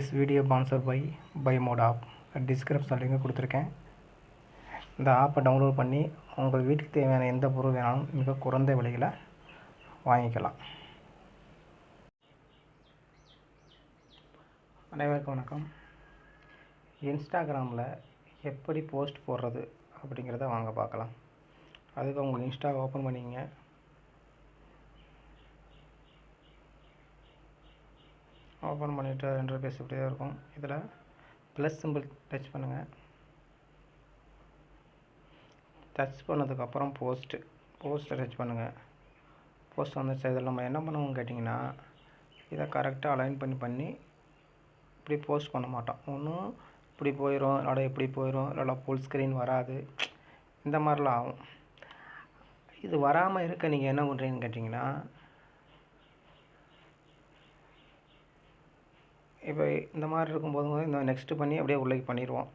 Is video sponsor by by mod app description link கொடுத்துருக்கேன். இந்த ஆப்பை டவுன்லோட் பண்ணி உங்கள் வீட்டுக்கு தேவையான எந்த பொருள் வேணாலும் மிக குறைந்த விலையில் வாங்கிக்கலாம். அனைவருக்கும் வணக்கம். இன்ஸ்டாகிராமில் எப்படி போஸ்ட் போடுறது அப்படிங்கிறத வாங்க பார்க்கலாம். அதுக்கு உங்கள் இன்ஸ்டா ஓப்பன் பண்ணிங்க ஓப்பன் பண்ணிவிட்டு ரெண்டு பேஸ் தான் இருக்கும். இதில் ப்ளஸ் சிம்பிள் டச் பண்ணுங்கள் டச் பண்ணதுக்கப்புறம் போஸ்ட்டு போஸ்ட்டை டச் பண்ணுங்கள் போஸ்ட் வந்துச்சு இதில் நம்ம என்ன பண்ணுவோம்னு கேட்டிங்கன்னா இதை கரெக்டாக அலைன் பண்ணி பண்ணி இப்படி போஸ்ட் பண்ண மாட்டோம். ஒன்றும் இப்படி போயிடும் இல்லை இப்படி போயிடும் இல்லை ஃபுல் ஸ்க்ரீன் வராது. இந்த மாதிரிலாம் ஆகும். இது வராமல் இருக்க நீங்கள் என்ன பண்ணுறீங்கன்னு கேட்டிங்கன்னா இப்போ இந்த மாதிரி இருக்கும்போது இந்த நெக்ஸ்ட்டு பண்ணி அப்படியே உள்ளே பண்ணிடுவோம்.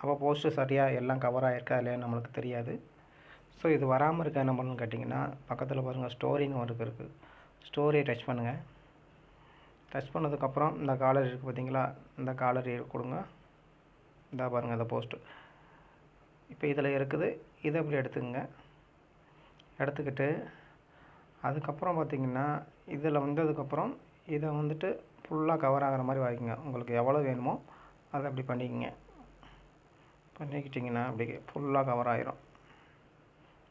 அப்போ போஸ்ட்டு சரியாக எல்லாம் கவர் ஆகிருக்கா இல்லையா நம்மளுக்கு தெரியாது. ஸோ இது வராமல் இருக்க என்ன பண்ணணும்னு கேட்டிங்கன்னா பக்கத்தில் பாருங்கள் ஸ்டோரின்னு ஒரு இருக்குது ஸ்டோரியை டச் பண்ணுங்கள் டச் பண்ணதுக்கப்புறம் இந்த காலரி இருக்குது பார்த்தீங்களா? இந்த காலரி கொடுங்க. இதாக பாருங்கள் இந்த போஸ்ட்டு இப்போ இதில் இருக்குது இதை இப்படி எடுத்துக்கங்க. எடுத்துக்கிட்டு அதுக்கப்புறம் பார்த்திங்கன்னா இதில் வந்ததுக்கப்புறம் இதை வந்துட்டு ஃபுல்லாக கவர் ஆகிற மாதிரி வாங்கிக்கோங்க. உங்களுக்கு எவ்வளோ வேணுமோ அதை அப்படி பண்ணிக்கங்க. பண்ணிக்கிட்டிங்கன்னா அப்படி ஃபுல்லாக கவர் ஆகிரும்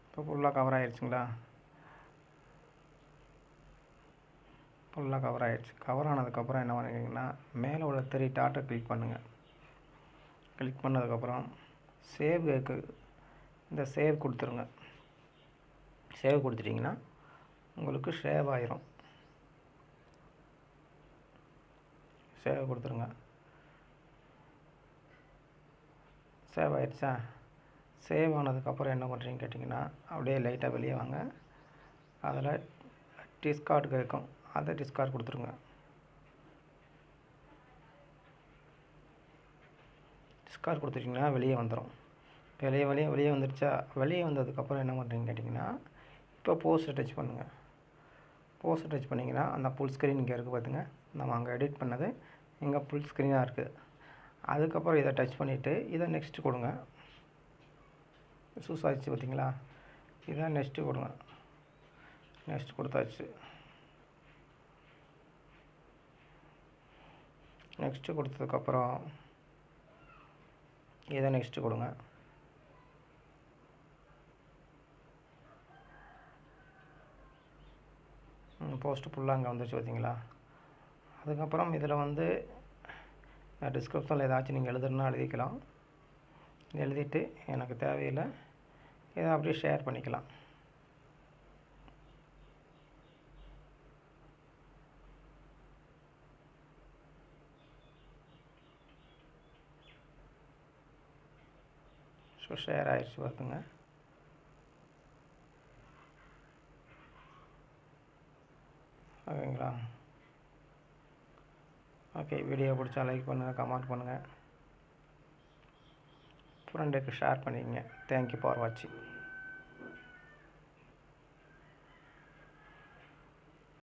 இப்போ ஃபுல்லாக கவர் ஆகிடுச்சுங்களா ஃபுல்லாக கவர் ஆகிடுச்சு கவர் ஆனதுக்கப்புறம் என்ன பண்ணிக்கிங்கன்னா மேலே உள்ள த்ரீ டாட்டை கிளிக் பண்ணுங்கள் கிளிக் பண்ணதுக்கப்புறம் சேவ் கேக்கு இந்த சேவ் கொடுத்துருங்க. சேவ் கொடுத்துட்டிங்கன்னா உங்களுக்கு சேவ் ஆயிரும். சேவை கொடுத்துருங்க. சேவ் ஆயிடுச்சா சேவ் ஆனதுக்கப்புறம் என்ன பண்ணுறீங்கன்னு கேட்டிங்கன்னா அப்படியே லைட்டாக வெளியே வாங்க. அதில் டிஸ்கார்டு கேட்கும் அதை டிஸ்கார்டு கொடுத்துருங்க. டிஸ்கார்டு கொடுத்துட்டிங்கன்னா வெளியே வந்துடும் வெளியே வெளியே வெளியே வந்துடுச்சா வெளியே வந்ததுக்கப்புறம் என்ன பண்ணுறீங்கன்னு கேட்டிங்கன்னா இப்போ போஸ்ட் டச் பண்ணுங்கள் போஸ்ட் டச் பண்ணிங்கன்னா அந்த ஃபுல் ஸ்க்ரீன் இங்கே இருக்குது பார்த்துங்க நம்ம அங்கே எடிட் பண்ணது இங்கே ஃபுல் ஸ்க்ரீனாக இருக்குது அதுக்கப்புறம் இதை டச் பண்ணிவிட்டு இதை நெக்ஸ்ட்டு கொடுங்க. சூஸ் ஆச்சு பார்த்தீங்களா? இதை நெக்ஸ்ட்டு கொடுங்க. நெக்ஸ்ட் கொடுத்தாச்சு. நெக்ஸ்ட்டு கொடுத்ததுக்கப்புறம் இதை நெக்ஸ்ட்டு கொடுங்க. போஸ்ட்டு ஃபுல்லாக அங்கே வந்துச்சு பார்த்தீங்களா? அதுக்கப்புறம் இதில் வந்து டிஸ்கிரிப்ஷனில் ஏதாச்சும் நீங்கள் எழுதுனா எழுதிக்கலாம். எழுதிட்டு எனக்கு தேவையில்லை இதை அப்படியே ஷேர் பண்ணிக்கலாம். ஸோ ஷேர் ஆயிடுச்சு பார்த்துங்க ஓகேங்களா? ஓகே வீடியோ பிடிச்சா லைக் பண்ணுங்கள் கமெண்ட் பண்ணுங்கள் ஃப்ரெண்டுக்கு ஷேர் பண்ணிக்கங்க. தேங்க்யூ ஃபார் வாட்சிங்